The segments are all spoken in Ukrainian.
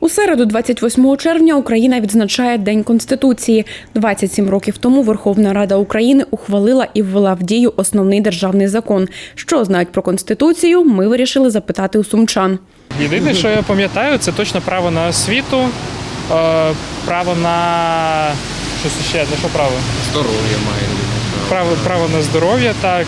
У середу, 28 червня, Україна відзначає День Конституції. 27 років тому Верховна Рада України ухвалила і ввела в дію основний державний закон. Що знають про конституцію? Ми вирішили запитати у сумчан. Єдине, що я пам'ятаю, це точно право на освіту, е, право на щось ще, на що право? Здоров'я має. Право, право на здоров'я, так.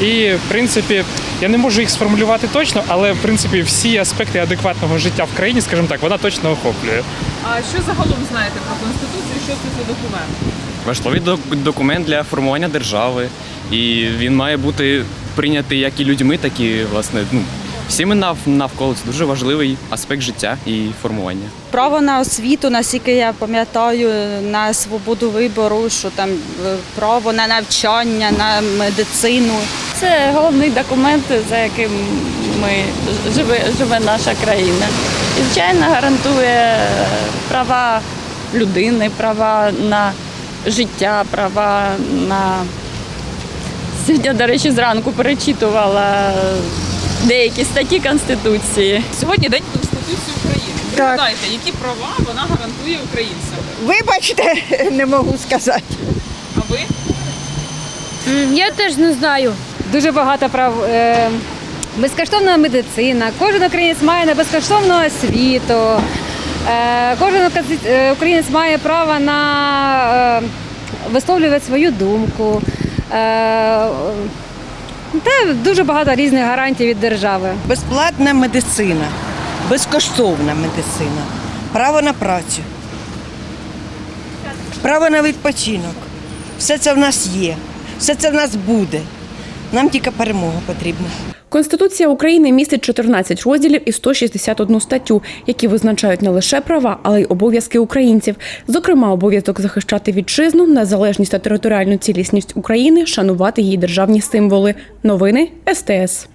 І в принципі, я не можу їх сформулювати точно, але в принципі всі аспекти адекватного життя в країні, скажімо так, вона точно охоплює. А що загалом знаєте про конституцію? Що це за документ? Важливий документ для формування держави, і він має бути прийнятий як і людьми, так і власне ну, всіми нав- навколо. Це дуже важливий аспект життя і формування. Право на освіту, наскільки я пам'ятаю, на свободу вибору, що там е, право на навчання, на медицину. Це головний документ, за яким ми живе, живе наша країна. І, звичайно, гарантує права людини, права на життя, права на сьогодні, до речі, зранку перечитувала деякі статті Конституції. Сьогодні День Конституції України. Так. гадаєте, які права вона гарантує українцям? Вибачте, не можу сказати. А ви? Я теж не знаю. Дуже багато прав. Е, безкоштовна медицина. Кожен українець має на безкоштовну освіту. Е, кожен е, українець має право на висловлювати свою думку. Е, та дуже багато різних гарантій від держави. Безплатна медицина, безкоштовна медицина, право на працю, право на відпочинок. Все це в нас є, все це в нас буде. Нам тільки перемога потрібна. Конституція України містить 14 розділів і 161 статтю, які визначають не лише права, але й обов'язки українців. Зокрема, обов'язок захищати вітчизну, незалежність та територіальну цілісність України, шанувати її державні символи. Новини СТС.